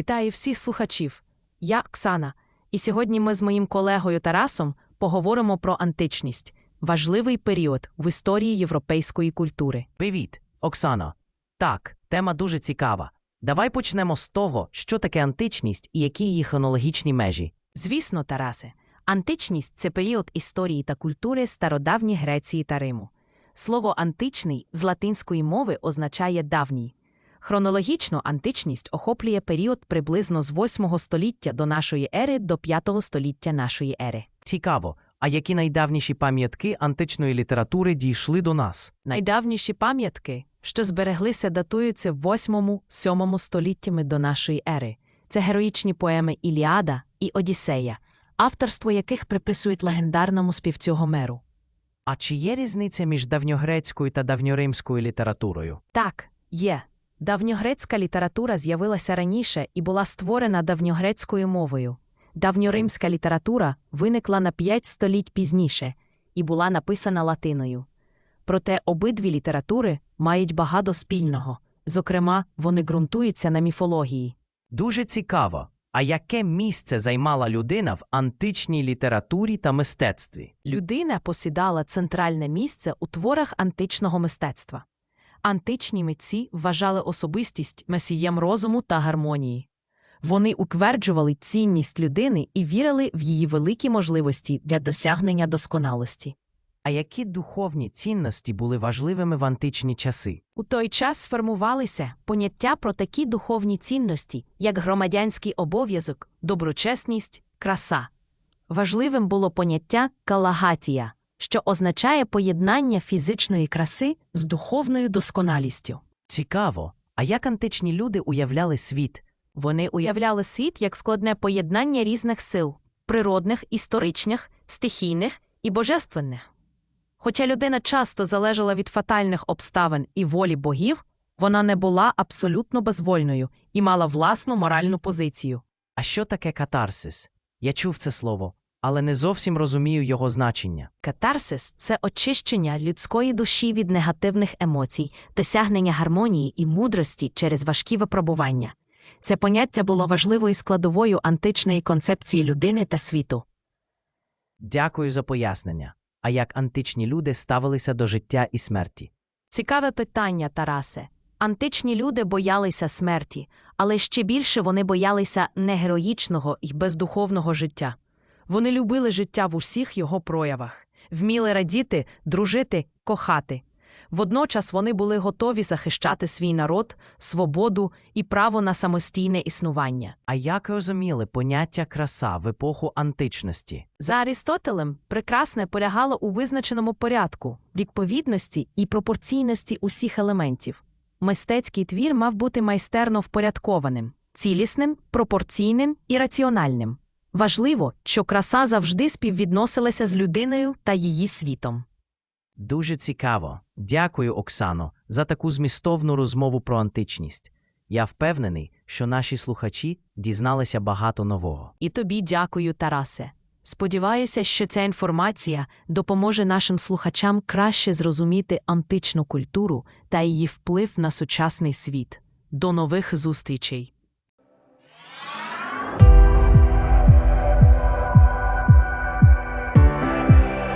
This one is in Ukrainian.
Вітаю всіх слухачів. Я Ксана, і сьогодні ми з моїм колегою Тарасом поговоримо про античність важливий період в історії європейської культури. Привіт, Оксано. Так, тема дуже цікава. Давай почнемо з того, що таке античність і які її хронологічні межі. Звісно, Тарасе, античність це період історії та культури стародавньої Греції та Риму. Слово античний з латинської мови означає давній. Хронологічно античність охоплює період приблизно з 8 століття до нашої ери до 5 століття нашої ери. Цікаво, а які найдавніші пам'ятки античної літератури дійшли до нас? Найдавніші пам'ятки, що збереглися, датуються 8-7 століттями до нашої ери. Це героїчні поеми Іліада і Одіссея, авторство яких приписують легендарному співцю Гомеру. А чи є різниця між давньогрецькою та давньоримською літературою? Так, є. Давньогрецька література з'явилася раніше і була створена давньогрецькою мовою. Давньоримська література виникла на 5 століть пізніше і була написана латиною. Проте обидві літератури мають багато спільного. Зокрема, вони ґрунтуються на міфології. Дуже цікаво. А яке місце займала людина в античній літературі та мистецтві? Людина посідала центральне місце у творах античного мистецтва. Античні митці вважали особистість месієм розуму та гармонії. Вони утверджували цінність людини і вірили в її великі можливості для досягнення досконалості. А які духовні цінності були важливими в античні часи? У той час сформувалися поняття про такі духовні цінності, як громадянський обов'язок, доброчесність, краса. Важливим було поняття калагатія, що означає поєднання фізичної краси з духовною досконалістю. Цікаво. А як античні люди уявляли світ? Вони уявляли світ як складне поєднання різних сил природних, історичних, стихійних і божественних. Хоча людина часто залежала від фатальних обставин і волі богів, вона не була абсолютно безвольною і мала власну моральну позицію. А що таке катарсис? Я чув це слово, але не зовсім розумію його значення. Катарсис це очищення людської душі від негативних емоцій, досягнення гармонії і мудрості через важкі випробування. Це поняття було важливою складовою античної концепції людини та світу. Дякую за пояснення. А як античні люди ставилися до життя і смерті? Цікаве питання, Тарасе. Античні люди боялися смерті, але ще більше вони боялися негероїчного і бездуховного життя. Вони любили життя в усіх його проявах, вміли радіти, дружити, кохати. Водночас вони були готові захищати свій народ, свободу і право на самостійне існування. А як розуміли поняття краса в епоху античності? За Арістотелем прекрасне полягало у визначеному порядку, відповідності і пропорційності усіх елементів. Мистецький твір мав бути майстерно впорядкованим, цілісним, пропорційним і раціональним. Важливо, що краса завжди співвідносилася з людиною та її світом. Дуже цікаво. Дякую, Оксано, за таку змістовну розмову про античність. Я впевнений, що наші слухачі дізналися багато нового. І тобі дякую, Тарасе. Сподіваюся, що ця інформація допоможе нашим слухачам краще зрозуміти античну культуру та її вплив на сучасний світ. До нових зустрічей!